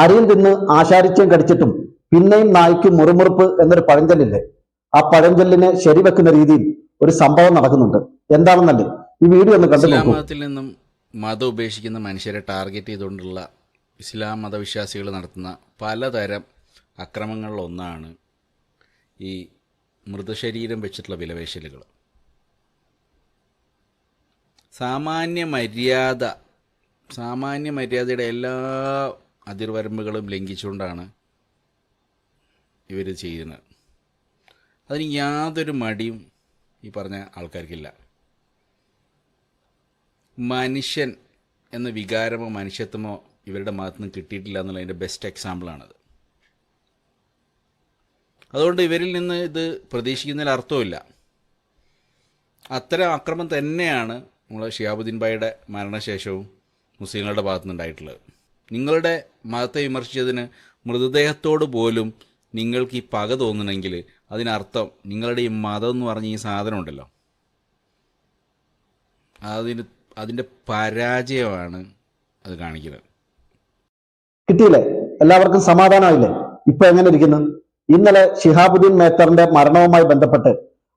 അരിയും തിന്ന് ആശാരിച്ചും കടിച്ചിട്ടും പിന്നെയും നായ്ക്ക് മുറുമുറുപ്പ് എന്നൊരു പഴഞ്ചൊല്ലില്ലേ? ആ പഴഞ്ചൊല്ലിനെ ശരിവെക്കുന്ന രീതിയിൽ ഒരു സംഭവം നടക്കുന്നുണ്ട്. എന്താണെന്നല്ലേ? ഈ വീഡിയോ ഒന്ന് കണ്ടു നിന്നും മതം ഉപേക്ഷിക്കുന്ന മനുഷ്യരെ ടാർഗറ്റ് ചെയ്തുകൊണ്ടുള്ള ഇസ്ലാം മതവിശ്വാസികൾ നടത്തുന്ന പലതരം അക്രമങ്ങളിലൊന്നാണ് ഈ മൃതശരീരം വെച്ചിട്ടുള്ള വിലവേശലുകൾ സാമാന്യ മര്യാദ സാമാന്യ മര്യാദയുടെ എല്ലാ അതിർവരമ്പുകളും ലംഘിച്ചുകൊണ്ടാണ് ഇവർ ചെയ്യുന്നത്. അതിന് യാതൊരു മടിയും ഈ പറഞ്ഞ ആൾക്കാർക്കില്ല. മനുഷ്യൻ എന്ന വികാരമോ മനുഷ്യത്വമോ ഇവരുടെ ഭാഗത്തു നിന്ന് കിട്ടിയിട്ടില്ല എന്നുള്ളതിന്റെ ബെസ്റ്റ് എക്സാമ്പിളാണത് അതുകൊണ്ട് ഇവരിൽ നിന്ന് ഇത് പ്രതീക്ഷിക്കുന്നതിൽ അർത്ഥമില്ല അത്തരം ആക്രമം തന്നെയാണ് നമ്മൾ ഷിയാബുദ്ദീൻ ബായിയുടെ മരണശേഷവും മുസ്ലിങ്ങളുടെ ഭാഗത്തു നിന്നുണ്ടായിട്ടുള്ളത് നിങ്ങളുടെ മതത്തെ വിമർശിച്ചതിന് മൃതദേഹത്തോട് പോലും നിങ്ങൾക്ക് ഈ പക തോന്നണമെങ്കിൽ അതിനർത്ഥം നിങ്ങളുടെ ഈ മതം എന്ന് പറഞ്ഞ ഈ സാധനം ഉണ്ടല്ലോ. അതിന് അതിന്റെ പരാജയമാണ് അത് കാണിക്കുന്നത്. കിട്ടിയില്ലേ? എല്ലാവർക്കും സമാധാനമായില്ലേ? ഇപ്പൊ എങ്ങനെ ഇരിക്കുന്നു? ഇന്നലെ ഷിഹാബുദ്ദീൻ മേത്തറിന്റെ മരണവുമായി ബന്ധപ്പെട്ട്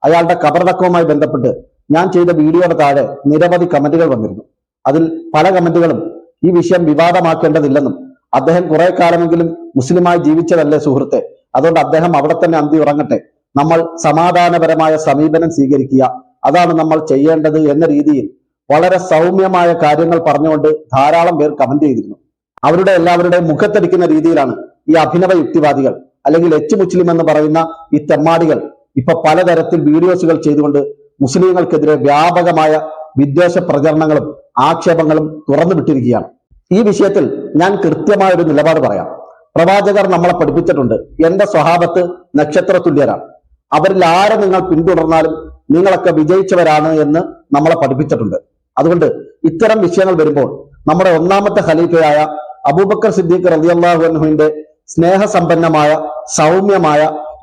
അയാളുടെ കബറടക്കവുമായി ബന്ധപ്പെട്ട് ഞാൻ ചെയ്ത വീഡിയോയുടെ താഴെ നിരവധി കമന്റുകൾ വന്നിരുന്നു. അതിൽ പല കമന്റുകളും ഈ വിഷയം വിവാദമാക്കേണ്ടതില്ലെന്നും അദ്ദേഹം കുറെ കാലമെങ്കിലും മുസ്ലിമായി ജീവിച്ചതല്ലേ സുഹൃത്തെ? അതുകൊണ്ട് അദ്ദേഹം അവിടെ തന്നെ അന്തി ഉറങ്ങട്ടെ. നമ്മൾ സമാധാനപരമായ സമീപനം സ്വീകരിക്കുക. അതാണ് നമ്മൾ ചെയ്യേണ്ടത് എന്ന രീതിയിൽ വളരെ സൗമ്യമായ കാര്യങ്ങൾ പറഞ്ഞുകൊണ്ട് ധാരാളം പേർ കമന്റ് ചെയ്തിരുന്നു. അവരുടെ എല്ലാവരുടെയും മുഖത്തടിക്കുന്ന രീതിയിലാണ് ഈ അഭിനവ യുക്തിവാദികൾ അല്ലെങ്കിൽ എച്ച് മുസ്ലിം എന്ന് പറയുന്ന ഈ തെമ്മാടികൾ ഇപ്പൊ പലതരത്തിൽ വീഡിയോസുകൾ ചെയ്തുകൊണ്ട് മുസ്ലിങ്ങൾക്കെതിരെ വ്യാപകമായ വിദ്വേഷ പ്രചരണങ്ങളും ആക്ഷേപങ്ങളും തുറന്നു വിട്ടിരിക്കുകയാണ്. ഈ വിഷയത്തിൽ ഞാൻ കൃത്യമായ ഒരു നിലപാട് പറയാം. പ്രവാചകർ നമ്മളെ പഠിപ്പിച്ചിട്ടുണ്ട് എന്റെ സ്വഭാവത്ത് നക്ഷത്ര തുല്യരാണ് അവരിൽ ആരെ നിങ്ങൾ പിന്തുടർന്നാലും നിങ്ങളൊക്കെ വിജയിച്ചവരാണ് എന്ന് നമ്മളെ പഠിപ്പിച്ചിട്ടുണ്ട്. അതുകൊണ്ട് ഇത്തരം വിഷയങ്ങൾ വരുമ്പോൾ നമ്മുടെ ഒന്നാമത്തെ ഖലീഫയായ അബൂബക്കർ സിദ്ദീഖ് റളിയല്ലാഹു അൻഹുവിന്റെ സ്നേഹസമ്പന്നമായ സൗമ്യമായ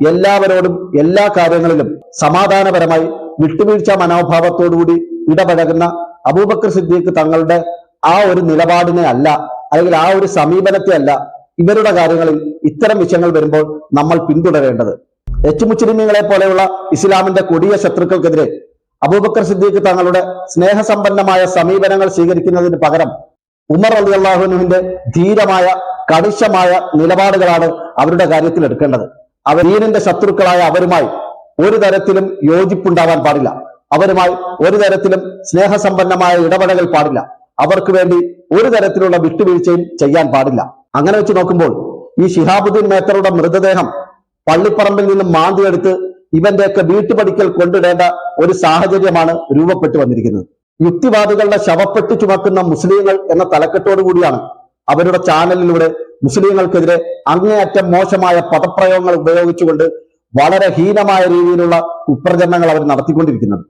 എല്ലാവരോടും എല്ലാ കാര്യങ്ങളിലും സമാധാനപരമായി വിട്ടുവീഴ്ച മനോഭാവത്തോടുകൂടി ഇടപഴകുന്ന അബൂബക്കർ സിദ്ദീഖ് തങ്ങളുടെ ആ ഒരു നിലപാടിനെ അല്ല അല്ലെങ്കിൽ ആ ഒരു സമീപനത്തെ അല്ല ഇവരുടെ കാര്യങ്ങളിൽ ഇത്തരം വിഷയങ്ങൾ വരുമ്പോൾ നമ്മൾ പിന്തുടരേണ്ടത്. എച്ച് പോലെയുള്ള ഇസ്ലാമിന്റെ കൊടിയ ശത്രുക്കൾക്കെതിരെ അബൂബക്കർ സിദ്ദീഖ് തങ്ങളുടെ സ്നേഹസമ്പന്നമായ സമീപനങ്ങൾ സ്വീകരിക്കുന്നതിന് പകരം ഉമർ അലി അള്ളാഹുനുവിന്റെ ധീരമായ കണിശമായ നിലപാടുകളാണ് അവരുടെ കാര്യത്തിൽ എടുക്കേണ്ടത്. അവർ ദീനിന്റെ ശത്രുക്കളായ അവരുമായി ഒരു തരത്തിലും യോജിപ്പുണ്ടാവാൻ പാടില്ല. അവരുമായി ഒരു തരത്തിലും സ്നേഹസമ്പന്നമായ ഇടപെടൽ പാടില്ല. അവർക്ക് വേണ്ടി ഒരു തരത്തിലുള്ള വിട്ടുവീഴ്ചയും ചെയ്യാൻ പാടില്ല. അങ്ങനെ വെച്ച് നോക്കുമ്പോൾ ഈ ഷിഹാബുദ്ദീൻ മേത്തറുടെ മൃതദേഹം പള്ളിപ്പറമ്പിൽ നിന്നും മാന്തിയെടുത്ത് ഇവന്റെയൊക്കെ വീട്ടുപടിക്കൽ കൊണ്ടിടേണ്ട ഒരു സാഹചര്യമാണ് രൂപപ്പെട്ടു വന്നിരിക്കുന്നത്. യുക്തിവാദികളുടെ ശവപ്പെട്ടി ചുമക്കുന്ന മുസ്ലിങ്ങൾ എന്ന തലക്കെട്ടോടു കൂടിയാണ് അവരുടെ ചാനലിലൂടെ മുസ്ലിങ്ങൾക്കെതിരെ അങ്ങേയറ്റം മോശമായ പദപ്രയോഗങ്ങൾ ഉപയോഗിച്ചുകൊണ്ട് വളരെ ഹീനമായ രീതിയിലുള്ള കുപ്രചരണങ്ങൾ അവർ നടത്തിക്കൊണ്ടിരിക്കുന്നത്.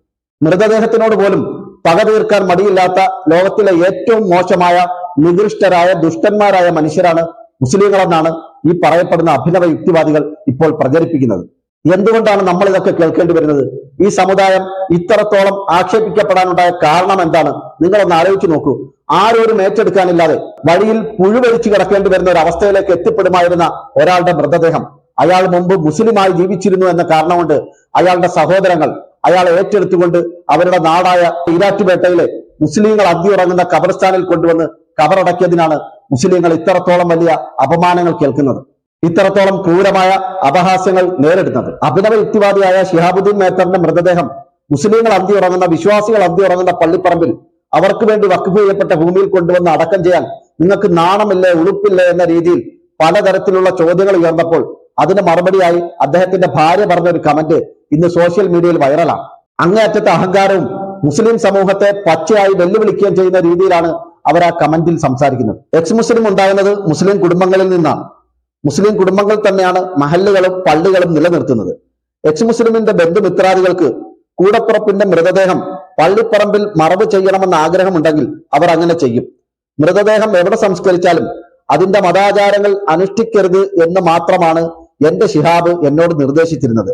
മൃതദേഹത്തിനോട് പോലും പക തീർക്കാൻ മടിയില്ലാത്ത ലോകത്തിലെ ഏറ്റവും മോശമായ നികൃഷ്ടരായ ദുഷ്ടന്മാരായ മനുഷ്യരാണ് മുസ്ലിങ്ങളെന്നാണ് ഈ പറയപ്പെടുന്ന അഭിനവ യുക്തിവാദികൾ ഇപ്പോൾ പ്രചരിപ്പിക്കുന്നത്. എന്തുകൊണ്ടാണ് നമ്മൾ ഇതൊക്കെ കേൾക്കേണ്ടി വരുന്നത്? ഈ സമുദായം ഇത്രത്തോളം ആക്ഷേപിക്കപ്പെടാനുണ്ടായ കാരണം എന്താണ്? നിങ്ങളൊന്ന് ആലോചിച്ചു നോക്കൂ. ആരോരും ഏറ്റെടുക്കാനില്ലാതെ വഴിയിൽ പുഴുവരിച്ചു കിടക്കേണ്ടി വരുന്ന ഒരു അവസ്ഥയിലേക്ക് എത്തിപ്പെടുമായിരുന്ന ഒരാളുടെ മൃതദേഹം. അയാൾ മുമ്പ് മുസ്ലിമായി ജീവിച്ചിരുന്നു എന്ന കാരണം കൊണ്ട് അയാളുടെ സഹോദരങ്ങൾ അയാളെ ഏറ്റെടുത്തുകൊണ്ട് അവരുടെ നാടായ ഈരാറ്റുപേട്ടയിലെ മുസ്ലിങ്ങൾ അന്തിയുറങ്ങുന്ന ഖബർസ്ഥാനിൽ കൊണ്ടുവന്ന് കബറടക്കിയതിനാണ് മുസ്ലിങ്ങൾ ഇത്രത്തോളം വലിയ അപമാനങ്ങൾ കേൾക്കുന്നത്. ഇത്രത്തോളം ക്രൂരമായ അപഹാസ്യങ്ങൾ നേരിടുന്നത്. അഭിനവ യുക്തിവാദിയായ ഷിഹാബുദ്ദീൻ മേത്തറിന്റെ മൃതദേഹം മുസ്ലിങ്ങൾ അന്തിയുറങ്ങുന്ന വിശ്വാസികൾ അന്തിയുറങ്ങുന്ന പള്ളിപ്പറമ്പിൽ അവർക്ക് വേണ്ടി വക്കുഫ് ചെയ്യപ്പെട്ട ഭൂമിയിൽ കൊണ്ടുവന്ന് അടക്കം ചെയ്യാൻ നിങ്ങൾക്ക് നാണമില്ലേ ഉളുപ്പില്ലേ എന്ന രീതിയിൽ പലതരത്തിലുള്ള ചോദ്യങ്ങൾ ഉയർന്നപ്പോൾ അതിന് മറുപടിയായി അദ്ദേഹത്തിന്റെ ഭാര്യ പറഞ്ഞ ഒരു കമന്റ് ഇന്ന് സോഷ്യൽ മീഡിയയിൽ വൈറലാണ് അങ്ങേയറ്റത്തെ അഹങ്കാരവും മുസ്ലിം സമൂഹത്തെ പച്ചയായി വെല്ലുവിളിക്കുകയും ചെയ്യുന്ന രീതിയിലാണ് അവർ ആ കമന്റിൽ സംസാരിക്കുന്നത്. എക്സ് മുസ്ലിം ഉണ്ടാകുന്നത് മുസ്ലിം കുടുംബങ്ങളിൽ നിന്നാണ്. മുസ്ലിം കുടുംബങ്ങൾ തന്നെയാണ് മഹല്ലുകളും പള്ളികളും നിലനിർത്തുന്നത്. എക്സ് മുസ്ലിമിന്റെ ബന്ധുമിത്രാദികൾക്ക് കൂടപ്പുറപ്പിന്റെ മൃതദേഹം പള്ളിപ്പറമ്പിൽ മറവ് ചെയ്യണമെന്ന ആഗ്രഹമുണ്ടെങ്കിൽ അവർ അങ്ങനെ ചെയ്യും. മൃതദേഹം എവിടെ സംസ്കരിച്ചാലും അതിന്റെ മതാചാരങ്ങൾ അനുഷ്ഠിക്കരുത് എന്ന് മാത്രമാണ് എന്റെ ഷിഹാബ് എന്നോട് നിർദ്ദേശിച്ചിരുന്നത്.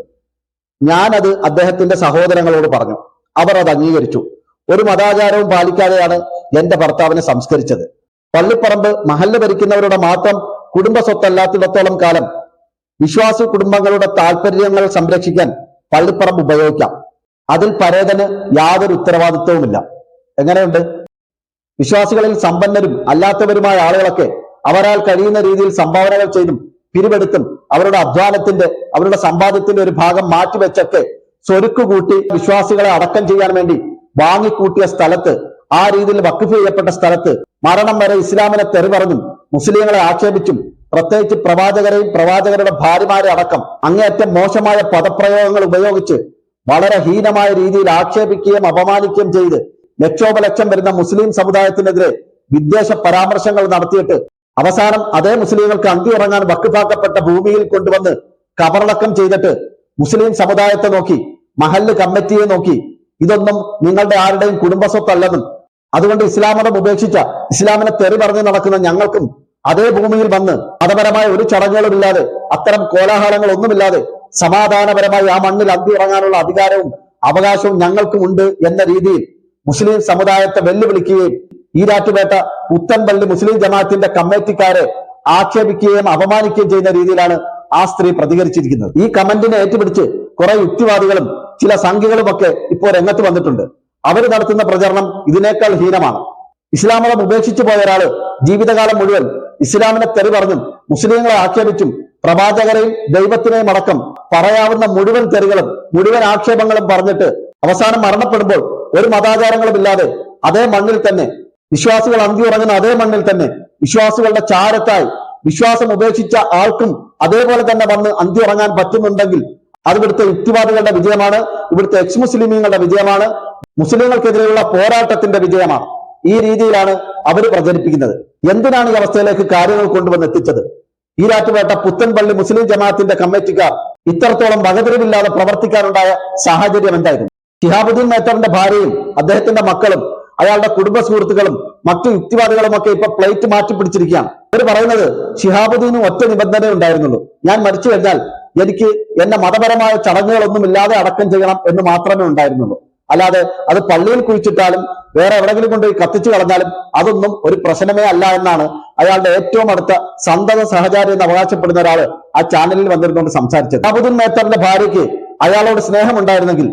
ഞാനത് അദ്ദേഹത്തിന്റെ സഹോദരങ്ങളോട് പറഞ്ഞു. അവർ അത് അംഗീകരിച്ചു. ഒരു മതാചാരവും പാലിക്കാതെയാണ് എന്റെ ഭർത്താവിനെ സംസ്കരിച്ചത്. പള്ളിപ്പറമ്പ് മഹല്ല് ഭരിക്കുന്നവരുടെ മാത്രം കുടുംബ സ്വത്തല്ലാത്തിടത്തോളം കാലം വിശ്വാസി കുടുംബങ്ങളുടെ താല്പര്യങ്ങൾ സംരക്ഷിക്കാൻ പള്ളിപ്പറമ്പ് ഉപയോഗിക്കാം. അതിൽ പരേതന് യാതൊരു ഉത്തരവാദിത്വവുമില്ല. എങ്ങനെയുണ്ട്? വിശ്വാസികളിൽ സമ്പന്നരും അല്ലാത്തവരുമായ ആളുകളൊക്കെ അവരാൽ കഴിയുന്ന രീതിയിൽ സംഭാവനകൾ ചെയ്തും പിരിവെടുത്തും അവരുടെ അധ്വാനത്തിന്റെ അവരുടെ സമ്പാദ്യത്തിന്റെ ഒരു ഭാഗം മാറ്റിവെച്ചൊക്കെ സ്വരുക്ക് കൂട്ടി വിശ്വാസികളെ അടക്കം ചെയ്യാൻ വേണ്ടി വാങ്ങിക്കൂട്ടിയ സ്ഥലത്ത് ആ രീതിയിൽ വഖഫ് ചെയ്യപ്പെട്ട സ്ഥലത്ത് മരണം വരെ ഇസ്ലാമിനെ തെറി പറഞ്ഞും മുസ്ലിങ്ങളെ ആക്ഷേപിച്ചും പ്രത്യേകിച്ച് പ്രവാചകരെയും പ്രവാചകരുടെ ഭാര്യമാരെ അടക്കം അങ്ങേയറ്റം മോശമായ പദപ്രയോഗങ്ങൾ ഉപയോഗിച്ച് വളരെ ഹീനമായ രീതിയിൽ ആക്ഷേപിക്കുകയും അപമാനിക്കുകയും ചെയ്ത് ലക്ഷോപലക്ഷം വരുന്ന മുസ്ലിം സമുദായത്തിനെതിരെ വിദ്വേഷ പരാമർശങ്ങൾ നടത്തിയിട്ട് അവസാനം അതേ മുസ്ലിങ്ങൾക്ക് അന്തി ഉറങ്ങാൻ വക്കുപാക്കപ്പെട്ട ഭൂമിയിൽ കൊണ്ടുവന്ന് കബറടക്കം ചെയ്തിട്ട് മുസ്ലിം സമുദായത്തെ നോക്കി മഹല്ല് കമ്മിറ്റിയെ നോക്കി. ഇതൊന്നും നിങ്ങളുടെ ആരുടെയും കുടുംബസ്വത്തല്ലെന്നും. അതുകൊണ്ട് ഇസ്ലാം മതം ഉപേക്ഷിച്ച ഇസ്ലാമിനെ തെറി പറഞ്ഞ് നടക്കുന്ന ഞങ്ങൾക്കും അതേ ഭൂമിയിൽ വന്ന് മതപരമായ ഒരു ചടങ്ങുകളും ഇല്ലാതെ അത്തരം കോലാഹലങ്ങളൊന്നുമില്ലാതെ സമാധാനപരമായി ആ മണ്ണിൽ അന്തി ഉറങ്ങാനുള്ള അധികാരവും അവകാശവും ഞങ്ങൾക്കും ഉണ്ട് എന്ന രീതിയിൽ മുസ്ലിം സമുദായത്തെ വെല്ലുവിളിക്കുകയും ഈരാറ്റുപേട്ട പുത്തൻപള്ളി മുസ്ലിം ജമാഅത്തിന്റെ കമ്മിറ്റിക്കാരെ ആക്ഷേപിക്കുകയും അപമാനിക്കുകയും ചെയ്യുന്ന രീതിയിലാണ് ആ സ്ത്രീ പ്രതികരിച്ചിരിക്കുന്നത്. ഈ കമന്റിനെ ഏറ്റുപിടിച്ച് കുറെ യുക്തിവാദികളും ചില സംഖ്യകളും ഒക്കെ ഇപ്പോൾ രംഗത്ത് വന്നിട്ടുണ്ട്. അവർ നടത്തുന്ന പ്രചരണം ഇതിനേക്കാൾ ഹീനമാണ്. ഇസ്ലാം മതം ഉപേക്ഷിച്ചു പോയ ഒരാൾ ജീവിതകാലം മുഴുവൻ ഇസ്ലാമിനെ തെറി പറഞ്ഞും മുസ്ലിങ്ങളെ ആക്ഷേപിച്ചും പ്രവാചകരെയും ദൈവത്തിനെയും അടക്കം പറയാവുന്ന മുഴുവൻ തെറികളും മുഴുവൻ ആക്ഷേപങ്ങളും പറഞ്ഞിട്ട് അവസാനം മരണപ്പെടുമ്പോൾ ഒരു മതാചാരങ്ങളും ഇല്ലാതെ അതേ മണ്ണിൽ തന്നെ വിശ്വാസികൾ അന്തി ഉറങ്ങുന്ന അതേ മണ്ണിൽ തന്നെ വിശ്വാസികളുടെ ചാരത്തായി വിശ്വാസം ഉപേക്ഷിച്ച ആൾക്കും അതേപോലെ തന്നെ വന്ന് അന്തി ഉറങ്ങാൻ പറ്റുന്നുണ്ടെങ്കിൽ അത് ഇവിടുത്തെ യുക്തിവാദികളുടെ വിജയമാണ് ഇവിടുത്തെ എക്സ് മുസ്ലിമീങ്ങളുടെ വിജയമാണ് മുസ്ലിങ്ങൾക്കെതിരെയുള്ള പോരാട്ടത്തിന്റെ വിജയമാണ്. ഈ രീതിയിലാണ് അവർ പ്രചരിപ്പിക്കുന്നത്. എന്തിനാണ് ഈ അവസ്ഥയിലേക്ക് കാര്യങ്ങൾ കൊണ്ടുവന്ന് എത്തിച്ചത്? ഈരാറ്റുപേട്ട പുത്തൻപള്ളി മുസ്ലിം ജമാഅത്തിന്റെ കമ്മിറ്റിക്കാർ ഇത്രത്തോളം വകതിരിവില്ലാതെ പ്രവർത്തിക്കാനുണ്ടായ സാഹചര്യം എന്തായിരുന്നു? ഷിഹാബുദ്ദീൻ മേത്തറിന്റെ ഭാര്യയും അദ്ദേഹത്തിന്റെ മക്കളും അയാളുടെ കുടുംബ സുഹൃത്തുക്കളും മറ്റു യുക്തിവാദികളും ഒക്കെ ഇപ്പൊ പ്ലേറ്റ് മാറ്റി പിടിച്ചിരിക്കുകയാണ്. അവർ പറയുന്നത് ഷിഹാബുദ്ദീനും ഒറ്റ നിബന്ധന ഉണ്ടായിരുന്നുള്ളൂ. ഞാൻ മരിച്ചു കഴിഞ്ഞാൽ എനിക്ക് എന്റെ മതപരമായ ചടങ്ങുകളൊന്നും ഇല്ലാതെ അടക്കം ചെയ്യണം എന്ന് മാത്രമേ ഉണ്ടായിരുന്നുള്ളൂ. അല്ലാതെ അത് പള്ളിയിൽ കുഴിച്ചിട്ടാലും വേറെ എവിടെങ്കിലും കൊണ്ടുപോയി കത്തിച്ചു കളഞ്ഞാലും അതൊന്നും ഒരു പ്രശ്നമേ അല്ല എന്നാണ് അയാളുടെ ഏറ്റവും അടുത്ത സന്തത സഹചാരി എന്ന് അവകാശപ്പെടുന്ന ഒരാൾ ആ ചാനലിൽ വന്നിരുന്നുകൊണ്ട് സംസാരിച്ചത്. അബുദ്ദീൻ മേത്തറിന്റെ ഭാര്യയ്ക്ക് അയാളോട് സ്നേഹമുണ്ടായിരുന്നെങ്കിൽ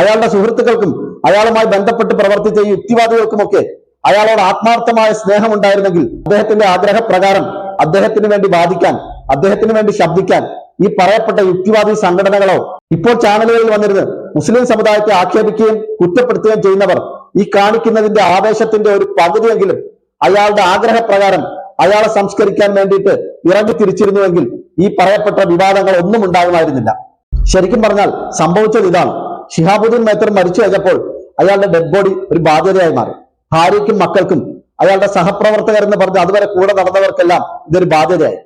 അയാളുടെ സുഹൃത്തുക്കൾക്കും അയാളുമായി ബന്ധപ്പെട്ട് പ്രവർത്തിച്ച ഈ യുക്തിവാദികൾക്കുമൊക്കെ അയാളോട് ആത്മാർത്ഥമായ സ്നേഹം ഉണ്ടായിരുന്നെങ്കിൽ അദ്ദേഹത്തിന്റെ ആഗ്രഹപ്രകാരം അദ്ദേഹത്തിന് വേണ്ടി ബാധിക്കാൻ അദ്ദേഹത്തിന് വേണ്ടി ശബ്ദിക്കാൻ ഈ പറയപ്പെട്ട യുക്തിവാദി സംഘടനകളോ ഇപ്പോൾ ചാനലുകളിൽ വന്നിരുന്ന് മുസ്ലിം സമുദായത്തെ ആക്ഷേപിക്കുകയും കുറ്റപ്പെടുത്തുകയും ചെയ്യുന്നവർ ഈ കാണിക്കുന്നതിന്റെ ആവേശത്തിന്റെ ഒരു പകുതിയെങ്കിലും അയാളുടെ ആഗ്രഹപ്രകാരം അയാളെ സംസ്കരിക്കാൻ വേണ്ടിയിട്ട് ഇറങ്ങി തിരിച്ചിരുന്നുവെങ്കിൽ ഈ പറയപ്പെട്ട വിവാദങ്ങൾ ഒന്നും ഉണ്ടാകുമായിരുന്നില്ല. ശരിക്കും പറഞ്ഞാൽ സംഭവിച്ചത് ഇതാണ്. ഷിഹാബുദ്ദീൻ മേത്തർ മരിച്ചു കഴിഞ്ഞപ്പോൾ അയാളുടെ ഡെഡ് ബോഡി ഒരു ബാധ്യതയായി മാറി. ഭാര്യയ്ക്കും മക്കൾക്കും അയാളുടെ സഹപ്രവർത്തകർ എന്ന് പറഞ്ഞ് അതുവരെ കൂടെ നടന്നവർക്കെല്ലാം ഇതൊരു ബാധ്യതയായി.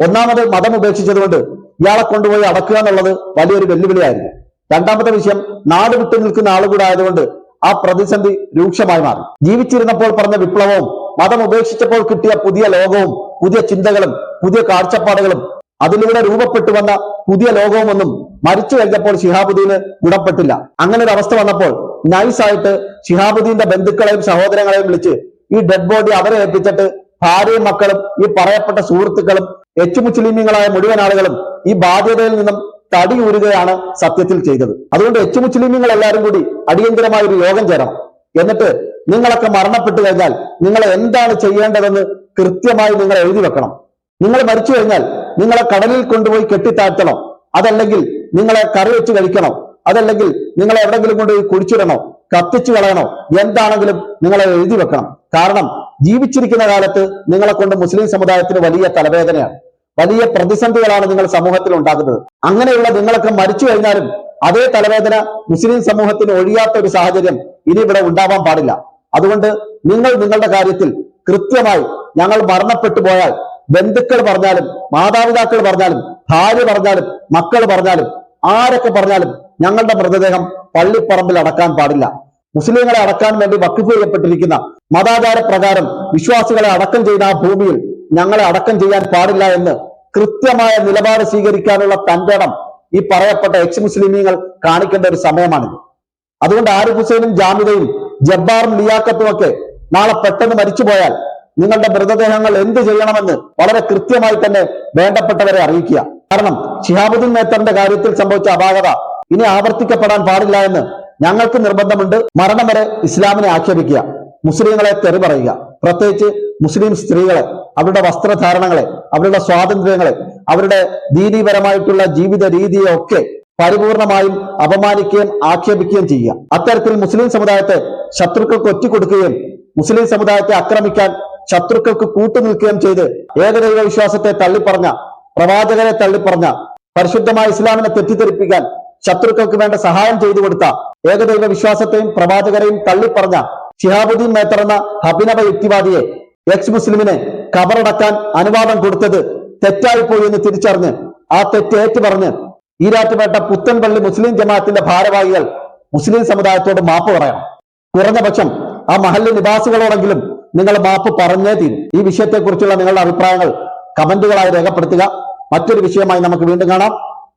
ഒന്നാമത് മതം ഉപേക്ഷിച്ചതുകൊണ്ട് ഇയാളെ കൊണ്ടുപോയി അടക്കുക എന്നുള്ളത് വലിയൊരു വെല്ലുവിളിയായിരുന്നു. രണ്ടാമത്തെ വിഷയം നാട് വിട്ടു നിൽക്കുന്ന ആളുകൂടെ ആയതുകൊണ്ട് ആ പ്രതിസന്ധി രൂക്ഷമായി മാറി. ജീവിച്ചിരുന്നപ്പോൾ പറഞ്ഞ വിപ്ലവവും മതം ഉപേക്ഷിച്ചപ്പോൾ കിട്ടിയ പുതിയ ലോകവും പുതിയ ചിന്തകളും പുതിയ കാഴ്ചപ്പാടുകളും അതിലൂടെ രൂപപ്പെട്ടു വന്ന പുതിയ ലോകവുമൊന്നും മരിച്ചു കഴിഞ്ഞപ്പോൾ ശിഹാബുദ്ദീന് ഗുണപ്പെട്ടില്ല. അങ്ങനെ ഒരു അവസ്ഥ വന്നപ്പോൾ നൈസായിട്ട് ഷിഹാബുദ്ദീന്റെ ബന്ധുക്കളെയും സഹോദരങ്ങളെയും വിളിച്ച് ഈ ഡെഡ് ബോഡി അവരെ ഏൽപ്പിച്ചിട്ട് ഭാര്യയും മക്കളും ഈ പറയപ്പെട്ട സുഹൃത്തുക്കളും എച്ച് മുസ്ലിമീങ്ങളായ മുഴുവൻ ആളുകളും ഈ ബാധ്യതയിൽ നിന്നും തടി തടിയൂരുകയാണ് സത്യത്തിൽ ചെയ്തത്. അതുകൊണ്ട് എച്ച് മുസ്ലിമീങ്ങൾ എല്ലാവരും കൂടി അടിയന്തരമായ ഒരു യോഗം ചേരണം. എന്നിട്ട് നിങ്ങളൊക്കെ മരണപ്പെട്ടു കഴിഞ്ഞാൽ നിങ്ങൾ എന്താണ് ചെയ്യേണ്ടതെന്ന് കൃത്യമായി നിങ്ങൾ എഴുതി വെക്കണം. നിങ്ങൾ മരിച്ചു കഴിഞ്ഞാൽ നിങ്ങളെ കടലിൽ കൊണ്ടുപോയി കെട്ടിത്താഴ്ത്തണം. അതല്ലെങ്കിൽ നിങ്ങളെ കറി വെച്ച് കഴിക്കണോ. അതല്ലെങ്കിൽ നിങ്ങൾ എവിടെങ്കിലും കൊണ്ടുപോയി കുഴിച്ചിടണോ കത്തിച്ചു കളയണോ? എന്താണെങ്കിലും നിങ്ങൾ എഴുതി വെക്കണം. കാരണം ജീവിച്ചിരിക്കുന്ന കാലത്ത് നിങ്ങളെ കൊണ്ട് മുസ്ലിം സമുദായത്തിന് വലിയ തലവേദനയാണ്. വലിയ പ്രതിസന്ധികളാണ് നിങ്ങൾ സമൂഹത്തിൽ ഉണ്ടാക്കുന്നത് അങ്ങനെയുള്ള നിങ്ങളൊക്കെ മരിച്ചു കഴിഞ്ഞാലും അതേ തലവേദന മുസ്ലിം സമൂഹത്തിന് ഒഴിയാത്ത ഒരു സാഹചര്യം ഇനി ഇവിടെ ഉണ്ടാവാൻ പാടില്ല. അതുകൊണ്ട് നിങ്ങൾ നിങ്ങളുടെ കാര്യത്തിൽ കൃത്യമായി ഞങ്ങൾ മരണപ്പെട്ടു പോയാൽ ബന്ധുക്കൾ പറഞ്ഞാലും മാതാപിതാക്കൾ പറഞ്ഞാലും ഭാര്യ പറഞ്ഞാലും മക്കൾ പറഞ്ഞാലും ആരൊക്കെ പറഞ്ഞാലും ഞങ്ങളുടെ മൃതദേഹം പള്ളിപ്പറമ്പിൽ അടക്കാൻ പാടില്ല. മുസ്ലിങ്ങളെ അടക്കാൻ വേണ്ടി വക്കിഫ് ചെയ്യപ്പെട്ടിരിക്കുന്ന മതാചാര പ്രകാരം വിശ്വാസികളെ അടക്കം ചെയ്ത ആ ഭൂമിയിൽ ഞങ്ങളെ അടക്കം ചെയ്യാൻ പാടില്ല എന്ന് കൃത്യമായ നിലപാട് സ്വീകരിക്കാനുള്ള തന്റേടം ഈ പറയപ്പെട്ട എക്സ് മുസ്ലിമീങ്ങൾ കാണിക്കേണ്ട ഒരു സമയമാണിത് അതുകൊണ്ട് ആരിഫ് ഹുസൈനും ജാമിദയും ജബ്ബാറും ലിയാക്കത്തും ഒക്കെ നാളെ പെട്ടെന്ന് മരിച്ചുപോയാൽ നിങ്ങളുടെ മൃതദേഹങ്ങൾ എന്ത് ചെയ്യണമെന്ന് വളരെ കൃത്യമായി തന്നെ വേണ്ടപ്പെട്ടവരെ അറിയിക്കുക. കാരണം ഷിഹാബുദ്ദീൻ മേത്തറിന്റെ കാര്യത്തിൽ സംഭവിച്ച അപാകത ഇനി ആവർത്തിക്കപ്പെടാൻ പാടില്ല എന്ന് ഞങ്ങൾക്ക് നിർബന്ധമുണ്ട്. മരണം വരെ ഇസ്ലാമിനെ ആക്ഷേപിക്കുക. മുസ്ലിങ്ങളെ തെറി പറയുക. പ്രത്യേകിച്ച് മുസ്ലിം സ്ത്രീകളെ അവരുടെ വസ്ത്രധാരണങ്ങളെ അവരുടെ സ്വാതന്ത്ര്യങ്ങളെ അവരുടെ ദീനീപരമായിട്ടുള്ള ജീവിത രീതിയെ ഒക്കെ പരിപൂർണമായും അപമാനിക്കുകയും ആക്ഷേപിക്കുകയും ചെയ്യുക. അത്തരത്തിൽ മുസ്ലിം സമുദായത്തെ ശത്രുക്കൾക്ക് ഒറ്റിക്കൊടുക്കുകയും മുസ്ലിം സമുദായത്തെ ആക്രമിക്കാൻ ശത്രുക്കൾക്ക് കൂട്ടുനിൽക്കുകയും ചെയ്ത് ഏകദൈവ വിശ്വാസത്തെ തള്ളിപ്പറഞ്ഞ പ്രവാചകരെ തള്ളിപ്പറഞ്ഞ പരിശുദ്ധമായ ഇസ്ലാമിനെ തെറ്റിദ്ധരിപ്പിക്കാൻ ശത്രുക്കൾക്ക് വേണ്ട സഹായം ചെയ്തു കൊടുത്ത ഏകദൈവ വിശ്വാസത്തെയും പ്രവാചകരെയും തള്ളിപ്പറഞ്ഞ ഷിഹാബുദ്ദീൻ മേത്തർ എന്ന അഭിനവ യുക്തിവാദിയെ എക്സ് മുസ്ലിമിനെ കബറടക്കാൻ അനുവാദം കൊടുത്തത് തെറ്റായിപ്പോയി എന്ന് തിരിച്ചറിഞ്ഞ് ആ തെറ്റ് ഏറ്റുപറഞ്ഞ് ഈരാറ്റുപേട്ട പുത്തൻപള്ളി മുസ്ലിം ജമാഅത്തിന്റെ ഭാരവാഹികൾ മുസ്ലിം സമുദായത്തോട് മാപ്പ് പറയണം. കുറഞ്ഞപക്ഷം ആ മഹല്ല് നിവാസികളോടെങ്കിലും നിങ്ങൾ മാപ്പ് പറഞ്ഞേ തീരും. ഈ വിഷയത്തെക്കുറിച്ചുള്ള നിങ്ങളുടെ അഭിപ്രായങ്ങൾ കമന്റുകളായി രേഖപ്പെടുത്തുക. മറ്റൊരു വിഷയമായി നമുക്ക് വീണ്ടും കാണാം.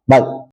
ബൈ.